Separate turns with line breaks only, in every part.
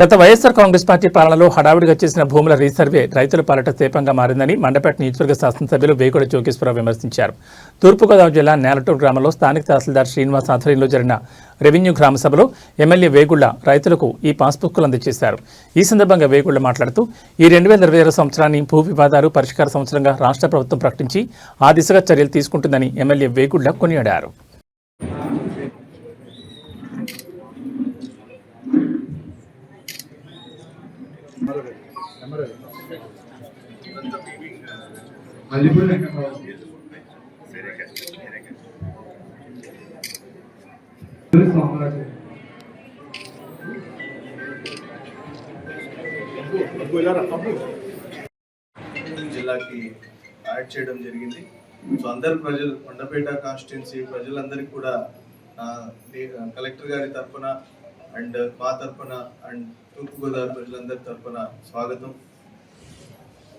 గత వైఎస్ఆర్ కాంగ్రెస్ పార్టీ పాలనలో హడావిడిగా చేసిన భూముల రీసర్వే రైతుల పాలట సేపంగా మారిందని మండపేట నియోజకవర్గ శాసనసభ్యులు వేగుడ జోగేశ్వరరావు విమర్శించారు. తూర్పుగోదావరి జిల్లా నేలటూరు గ్రామంలో స్థానిక తహసీల్దార్ శ్రీనివాస్ ఆధ్వర్యంలో జరిగిన రెవెన్యూ గ్రామ సభలో ఎమ్మెల్యే వేగుళ్ళ రైతులకు ఈ పాస్బుక్లు అందజేశారు. ఈ సందర్భంగా వేగుళ్ళ మాట్లాడుతూ ఈ రెండు వేల ఇరవై ఆరు సంవత్సరాన్ని భూ వివాదాలు పరిష్కార సంవత్సరంగా రాష్ట్ర ప్రభుత్వం ప్రకటించి ఆ దిశగా చర్యలు తీసుకుంటుందని ఎమ్మెల్యే వేగుళ్ళ కొనియాడారు.
జిల్లాకి యాడ్ చేయడం జరిగింది. సో అందరు ప్రజలు కొండపేట కాన్స్టిట్యున్సీ ప్రజలందరికీ కూడా కలెక్టర్ గారి తరఫున అండ్ మా తరఫున అండ్ తూర్పుగోదావరి ప్రజలందరి తరఫున స్వాగతం.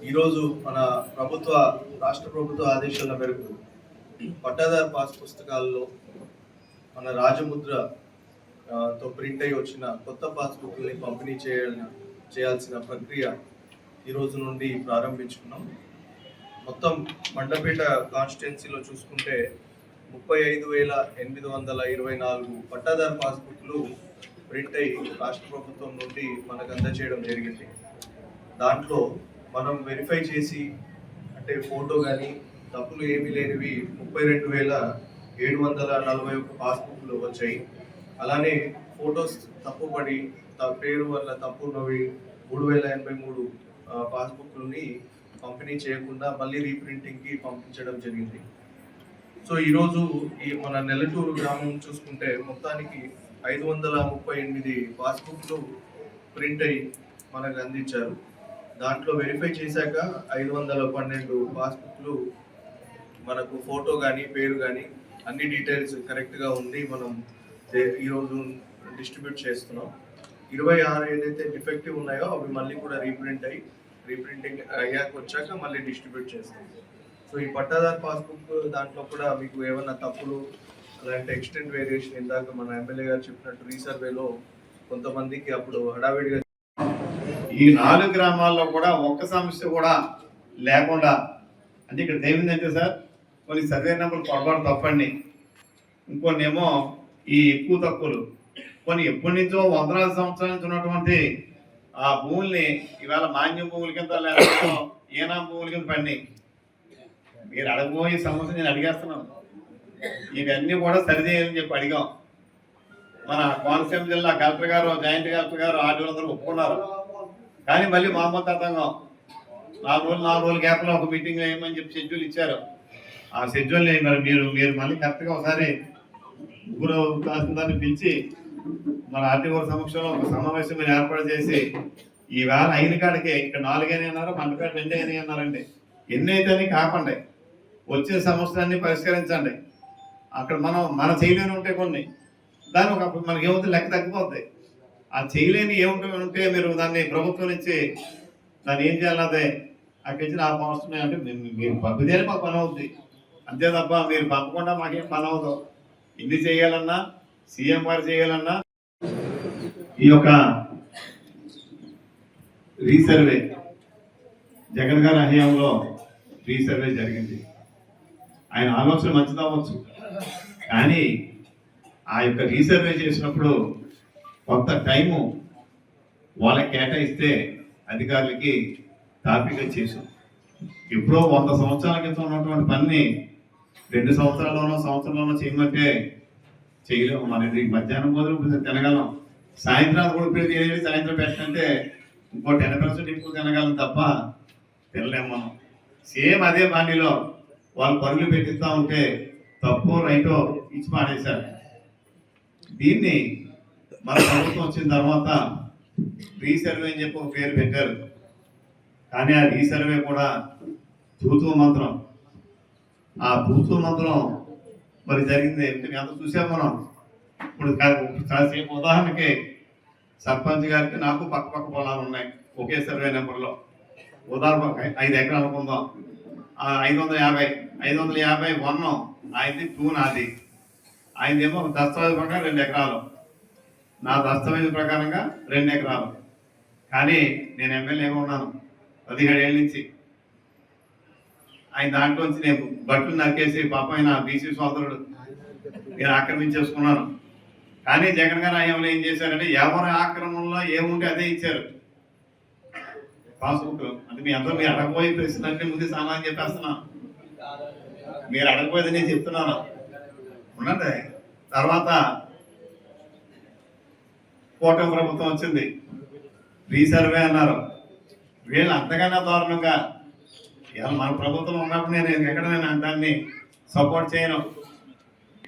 ఈరోజు మన ప్రభుత్వ రాష్ట్ర ప్రభుత్వ ఆదేశాల మేరకు పట్టాదారు పాస్ పుస్తకాల్లో మన రాజముద్ర తో ప్రింట్ అయి వచ్చిన కొత్త పాస్బుక్ని పంపిణీ చేయాలని చేయాల్సిన ప్రక్రియ ఈరోజు నుండి ప్రారంభించుకున్నాం. మొత్తం మండపేట కాన్స్టిట్యున్సీలో చూసుకుంటే ముప్పై ఐదు వేల ఎనిమిది వందల ఇరవై నాలుగు పట్టాదారు పాస్బుక్లు ప్రింట్ అయి రాష్ట్ర ప్రభుత్వం నుండి మనకు అందజేయడం జరిగింది. దాంట్లో మనం వెరిఫై చేసి అంటే ఫోటో కానీ తప్పులు ఏమీ లేనివి ముప్పై రెండు వేల ఏడు వందల నలభై ఒక్క పాస్బుక్లు వచ్చాయి. అలానే ఫొటోస్ తప్పుపడి పేరు వల్ల తప్పు మూడు వేల ఎనభై మూడు పాస్బుక్లని పంపిణీ చేయకుండా మళ్ళీ రీప్రింటింగ్కి పంపించడం జరిగింది. సో ఈరోజు ఈ మన నెల్లటూరు గ్రామం చూసుకుంటే మొత్తానికి ఐదు వందల ముప్పై ఎనిమిది పాస్బుక్లు ప్రింట్ అయ్యి మనకు అందించారు. దాంట్లో వెరిఫై చేశాక ఐదు వందల పన్నెండు పాస్బుక్లు మనకు ఫోటో కానీ పేరు కానీ అన్ని డీటెయిల్స్ కరెక్ట్గా ఉంది. మనం ఈరోజు డిస్ట్రిబ్యూట్ చేస్తున్నాం. ఇరవై ఆరు ఏదైతే డిఫెక్టివ్ ఉన్నాయో అవి మళ్ళీ కూడా రీప్రింట్ అయ్యి రీప్రింటింగ్ అయ్యాక వచ్చాక మళ్ళీ డిస్ట్రిబ్యూట్ చేస్తాం. సో ఈ పట్టాదార్ పాస్బుక్ దాంట్లో కూడా మీకు ఏమైనా తప్పులు అలాంటి ఎక్స్టెంట్ వేరియేషన్ ఇందాక మన ఎమ్మెల్యే గారు చెప్పినట్టు రీసర్వేలో కొంతమందికి అప్పుడు హడావిడిగా
ఈ నాలుగు గ్రామాల్లో కూడా ఒక్క సమస్య కూడా లేకుండా అంటే ఇక్కడ ఏమిందంటే సార్ కొన్ని సర్వే నెంబర్ పొరపాటు తప్పండి. ఇంకొన్ని ఏమో ఈ ఎక్కువ తక్కువలు కొన్ని ఎప్పటి నుంచో వందలాది సంవత్సరాల నుంచి ఉన్నటువంటి ఆ భూముల్ని ఇవాళ మాన్యం భూముల కింద లేకపోతే ఏనా భూముల కింద పండి మీరు అడగబోయే సమస్య నేను అడిగేస్తున్నాను. ఇవన్నీ కూడా సరిచేయాలని చెప్పి అడిగాం. మన కోనసీమ జిల్లా కలెక్టర్ గారు జాయింట్ కలెక్టర్ గారు ఆర్డీలందరూ ఒప్పుకున్నారు. కానీ మళ్ళీ మహమ్మద్ తతంగం నాలుగు రోజులు నాలుగు రోజుల గ్యాప్లో ఒక మీటింగ్ వేయమని చెప్పి షెడ్యూల్ ఇచ్చారు. ఆ షెడ్యూల్ మరి మీరు మీరు మళ్ళీ కరెక్ట్గా ఒకసారి ముగ్గురు తహసీల్దార్ని పిలిచి మన ఆర్టీఓ సమక్షంలో ఒక సమావేశం మీరు ఏర్పాటు చేసి ఈ వేళ అయిన కాడికి ఇక్కడ నాలుగైనా అన్నారు మండపేట రెండు అయినాయి అన్నారండి ఎన్ని అయితే కాపండి వచ్చే సమస్యలన్నీ పరిష్కరించండి. అక్కడ మనం మన చేయలేని ఉంటే కొన్ని. దాని ఒక మనకి ఏమవుతుంది లెక్క తగ్గిపోద్ది. ఆ చేయలేని ఏముంటే ఉంటే మీరు దాన్ని ప్రభుత్వం నుంచి దాన్ని ఏం చేయాలి? అదే అక్కడి నుంచి నాకు అవసరం అంటే మీరు పంపితేనే మాకు పని అవుద్ది. అంతే తప్ప మీరు పంపకుండా మాకేం పని అవ్వదు. ఇది చేయాలన్నా సీఎం గారు చేయాలన్నా ఈ యొక్క రీసర్వే జగన్ గారి హయాంలో రీసర్వే జరిగింది. ఆయన ఆలోచన మంచిది అవ్వచ్చు. కానీ ఆ యొక్క రీసర్వే చేసినప్పుడు కొంత టైము వాళ్ళకి కేటాయిస్తే అధికారులకి టాపిక్గా చేసాం ఎప్పుడో వంద సంవత్సరాల క్రితం ఉన్నటువంటి పనిని రెండు సంవత్సరాల్లోనో సంవత్సరంలోనో చేయమంటే చేయలేము. మనది మధ్యాహ్నం మొదలు తినగలం. సాయంత్రం కూడా ఇప్పుడు సాయంత్రం పెట్టంటే ఇంకో టెన్ పర్సెంట్ ఎక్కువ తినగలం తప్ప తినలేము మనం. సేమ్ అదే బాణీలో వాళ్ళు పనులు పెట్టిస్తా ఉంటే తప్పు రైటో ఇచ్చి పాడేశారు. దీన్ని మన ప్రభుత్వం వచ్చిన తర్వాత రీసర్వే అని చెప్పి ఒక పేరు పెట్టారు. కానీ ఆ రీసర్వే కూడా తూతూ మంత్రం. ఆ తూతూ మంత్రం మరి జరిగింది ఎందుకు ఎంత చూసాం మనం. ఇప్పుడు కాసేపు ఉదాహరణకి సర్పంచ్ గారికి నాకు పక్క పక్క పొలాలు ఉన్నాయి ఒకే సర్వే నెంబర్లో. ఉదాహరణ ఐదు ఎకరాలు అనుకుందాం ఐదు వందల యాభై ఐదు వందల యాభై వన్ ఆయనది టూ నాది ఆయనదేమో దస్తావేజ్ ప్రకారం రెండు ఎకరాలు. నా దస్తావేజ్ ప్రకారంగా రెండు ఎకరాలు. కానీ నేను ఎమ్మెల్యేగా ఉన్నాను. పదిహేడు ఏళ్ళ నుంచి. ఆయన దాంట్లోంచి నేను బట్టలు నరికేసి పాప ఆయన బీసీ సోదరుడు. నేను ఆక్రమించేసుకున్నాను. కానీ జగన్ గారు ఆయన ఏం చేశారంటే ఎవరి ఆక్రమణలో ఏముంటే అదే ఇచ్చారు. పాస్బుక్ అంటే మీ అందరూ మీరు అడగబోయే ప్రశ్న అంటే ముందు సామాన్ చెప్పేస్తున్నా. మీరు అడగబోయేది నేను చెప్తున్నాను. ఉండండి. తర్వాత కూటమి ప్రభుత్వం వచ్చింది. రీసర్వే అన్నారు. వీళ్ళు అంతకన్నా దారుణంగా. మన ప్రభుత్వం ఉన్నప్పుడు నేను ఎక్కడ నేను దాన్ని సపోర్ట్ చేయను.